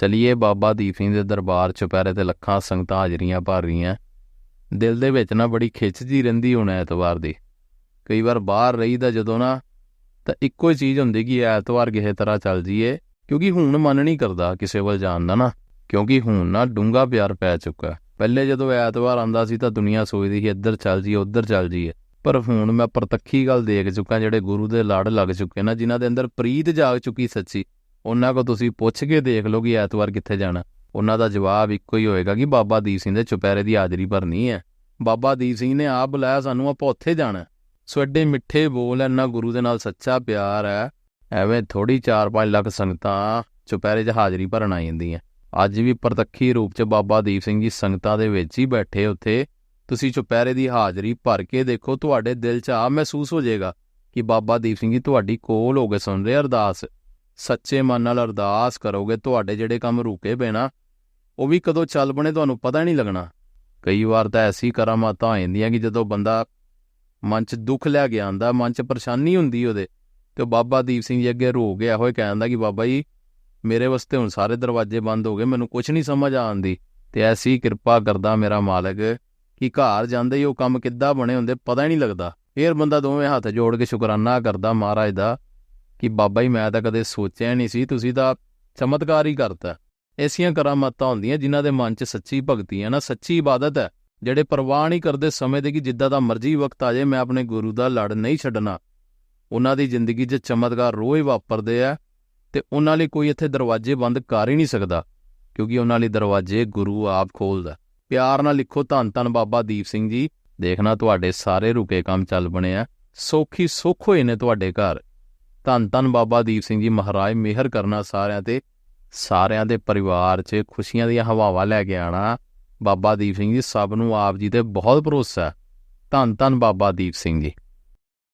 ਚਲਿਏ ਬਾਬਾ ਦੀਪ ਸਿੰਘ ਦੇ ਦਰਬਾਰ ਚੁਪਹਿਰੇ ਤੇ ਲੱਖਾਂ ਸੰਗਤਾਂ ਹਾਜ਼ਰੀਆਂ ਭਰ ਰਹੀਆਂ। ਦਿਲ ਦੇ ਵਿੱਚ ਨਾ ਬੜੀ ਖਿੱਚ ਜੀ ਰਹਿੰਦੀ ਹੁਣ ਐਤਵਾਰ ਦੀ। ਕਈ ਵਾਰ ਬਾਹਰ ਰਹੀਦਾ ਜਦੋਂ ਨਾ, ਤਾਂ ਇੱਕੋ ਹੀ ਚੀਜ਼ ਹੁੰਦੀ ਕਿ ਐਤਵਾਰ ਕਿਸੇ ਤਰ੍ਹਾਂ ਚੱਲ ਜੀਏ ਕਿਉਂਕਿ ਹੁਣ ਮਨ ਨਹੀਂ ਕਰਦਾ ਕਿਸੇ ਵੱਲ ਜਾਣ ਦਾ ਨਾ, ਕਿਉਂਕਿ ਹੁਣ ਨਾ ਡੂੰਗਾ ਪਿਆਰ ਪੈ ਚੁੱਕਾ। ਪਹਿਲੇ ਜਦੋਂ ਐਤਵਾਰ ਆਂਦਾ ਸੀ ਤਾਂ ਦੁਨੀਆ ਸੋਚਦੀ ਸੀ ਇੱਧਰ ਚੱਲ ਜੀਏ ਉੱਧਰ ਚੱਲ ਜੀਏ ਪਰ ਹੁਣ ਮੈਂ ਪ੍ਰਤੱਖੀ ਗੱਲ ਦੇਖ ਚੁੱਕਾ, ਜਿਹੜੇ ਗੁਰੂ ਦੇ ਲੜ ਲੱਗ ਚੁੱਕੇ ਨਾ, ਜਿਨ੍ਹਾਂ ਦੇ ਅੰਦਰ ਪ੍ਰੀਤ ਜਾਗ ਚੁੱਕੀ ਸੱਚੀ ਉਹਨਾਂ ਕੋ ਤੁਸੀਂ ਪੁੱਛ ਕੇ ਦੇਖ ਲਓ ਕਿ ਐਤਵਾਰ ਕਿੱਥੇ ਜਾਣਾ। ਉਹਨਾਂ ਦਾ ਜਵਾਬ ਇੱਕੋ ਹੀ ਹੋਏਗਾ ਕਿ ਬਾਬਾ ਦੀਪ ਸਿੰਘ ਦੇ ਚੁਪਹਿਰੇ ਦੀ ਹਾਜ਼ਰੀ ਭਰਨੀ ਹੈ। ਬਾਬਾ ਦੀਪ ਸਿੰਘ ਨੇ ਆਪ ਬੁਲਾਇਆ, ਸਾਨੂੰ ਆਪਾਂ ਉੱਥੇ ਜਾਣਾ ਸੋ ਐਡੇ ਮਿੱਠੇ ਬੋਲ ਇੰਨਾ ਗੁਰੂ ਦੇ ਨਾਲ ਸੱਚਾ ਪਿਆਰ ਹੈ। ਐਵੇਂ ਥੋੜੀ 4-5 ਲੱਖ ਸੰਗਤਾਂ ਚੁਪਹਿਰੇ 'ਚ ਹਾਜ਼ਰੀ ਭਰਨ ਆ ਜਾਂਦੀਆਂ। ਅੱਜ ਵੀ ਪ੍ਰਤੱਖੀ ਰੂਪ 'ਚ ਬਾਬਾ ਦੀਪ ਸਿੰਘ ਜੀ ਸੰਗਤਾਂ ਦੇ ਵਿੱਚ ਹੀ ਬੈਠੇ ਉੱਥੇ। ਤੁਸੀਂ ਚੁਪਹਿਰੇ ਦੀ ਹਾਜ਼ਰੀ ਭਰ ਕੇ ਦੇਖੋ, ਤੁਹਾਡੇ ਦਿਲ 'ਚ ਆ ਮਹਿਸੂਸ ਹੋ ਜਾਏਗਾ ਕਿ ਬਾਬਾ ਦੀਪ ਸਿੰਘ ਜੀ ਤੁਹਾਡੀ ਕੋਲ ਹੋ ਕੇ ਸੁਣ ਰਹੇ ਅਰਦਾਸ। ਸੱਚੇ ਮਨ ਨਾਲ ਅਰਦਾਸ ਕਰੋਗੇ, ਤੁਹਾਡੇ ਜਿਹੜੇ ਕੰਮ ਰੁਕੇ ਪਏ ਨਾ, ਉਹ ਵੀ ਕਦੋਂ ਚੱਲ ਬਣੇ ਤੁਹਾਨੂੰ ਪਤਾ ਨਹੀਂ ਲੱਗਣਾ। ਕਈ ਵਾਰ ਤਾਂ ਐਸੀ ਕਰਾਮਾਤਾਂ ਆ ਜਾਂਦੀਆਂ ਕਿ ਜਦੋਂ ਬੰਦਾ ਮਨ 'ਚ ਦੁੱਖ ਲੈ ਕੇ ਆਂਦਾ ਮਨ 'ਚ ਪਰੇਸ਼ਾਨੀ ਹੁੰਦੀ ਉਹਦੇ, ਤੇ ਬਾਬਾ ਦੀਪ ਸਿੰਘ ਜੀ ਅੱਗੇ ਰੋ ਗਿਆ ਹੋਏ ਕਹਿੰਦਾ ਕਿ ਬਾਬਾ ਜੀ, ਮੇਰੇ ਵਾਸਤੇ ਹੁਣ ਸਾਰੇ ਦਰਵਾਜ਼ੇ ਬੰਦ ਹੋ ਗਏ, ਮੈਨੂੰ ਕੁਝ ਨਹੀਂ ਸਮਝ ਆਉਂਦੀ ਤੇ ਐਸੀ ਕਿਰਪਾ ਕਰਦਾ ਮੇਰਾ ਮਾਲਕ ਕਿ ਘਰ ਜਾਂਦੇ ਹੀ ਉਹ ਕੰਮ ਕਿੱਦਾਂ ਬਣੇ ਹੁੰਦੇ ਪਤਾ ਹੀ ਨਹੀਂ ਲੱਗਦਾ। ਫੇਰ ਬੰਦਾ ਦੋਵੇਂ ਹੱਥ ਜੋੜ ਕੇ ਸ਼ੁਕਰਾਨਾ ਕਰਦਾ ਮਹਾਰਾਜ ਦਾ ਕਿ ਬਾਬਾ ਜੀ, ਮੈਂ ਤਾਂ ਕਦੇ ਸੋਚਿਆ ਨਹੀਂ ਸੀ, ਤੁਸੀਂ ਤਾਂ ਚਮਤਕਾਰ ਹੀ ਕਰਤਾ। ਐਸੀਆਂ ਕਰਾਮਾਤਾਂ ਹੁੰਦੀਆਂ ਜਿਨ੍ਹਾਂ ਦੇ ਮਨ 'ਚ ਸੱਚੀ ਭਗਤੀ ਹੈ ਨਾ, ਸੱਚੀ ਇਬਾਦਤ ਹੈ, ਜਿਹੜੇ ਪਰਵਾਹ ਨਹੀਂ ਕਰਦੇ ਸਮੇਂ ਦੇ ਕਿ ਜਿੱਦਾਂ ਦਾ ਮਰਜ਼ੀ ਵਕਤ ਆ ਜਾਏ, ਮੈਂ ਆਪਣੇ ਗੁਰੂ ਦਾ ਲੜ ਨਹੀਂ ਛੱਡਣਾ। ਉਹਨਾਂ ਦੀ ਜ਼ਿੰਦਗੀ 'ਚ ਚਮਤਕਾਰ ਰੋਜ਼ ਵਾਪਰਦੇ ਆ ਤੇ ਉਹਨਾਂ ਲਈ ਕੋਈ ਇੱਥੇ ਦਰਵਾਜ਼ੇ ਬੰਦ ਕਰ ਹੀ ਨਹੀਂ ਸਕਦਾ, ਕਿਉਂਕਿ ਉਹਨਾਂ ਲਈ ਦਰਵਾਜ਼ੇ ਗੁਰੂ ਆਪ ਖੋਲਦਾ। ਪਿਆਰ ਨਾਲ ਲਿਖੋ ਧੰਨ ਧੰਨ ਬਾਬਾ ਦੀਪ ਸਿੰਘ ਜੀ, ਦੇਖਣਾ ਤੁਹਾਡੇ ਸਾਰੇ ਰੁਕੇ ਕੰਮ ਚੱਲ ਬਣੇ ਆ, ਸੌਖੀ ਸੁੱਖ ਹੋਏ ਨੇ ਤੁਹਾਡੇ ਘਰ। ਧੰਨ ਧੰਨ ਬਾਬਾ ਦੀਪ ਸਿੰਘ ਜੀ ਮਹਾਰਾਜ, ਮਿਹਰ ਕਰਨਾ ਸਾਰਿਆਂ ਤੇ। ਸਾਰਿਆਂ ਦੇ ਪਰਿਵਾਰ 'ਚ ਖੁਸ਼ੀਆਂ ਦੀਆਂ ਹਵਾਵਾਂ ਲੈ ਕੇ ਆਣਾ। ਬਾਬਾ ਦੀਪ ਸਿੰਘ ਜੀ ਸਭ ਨੂੰ ਆਪ ਜੀ ਤੇ ਬਹੁਤ ਭਰੋਸਾ। ਧੰਨ ਧੰਨ ਬਾਬਾ ਦੀਪ ਸਿੰਘ ਜੀ।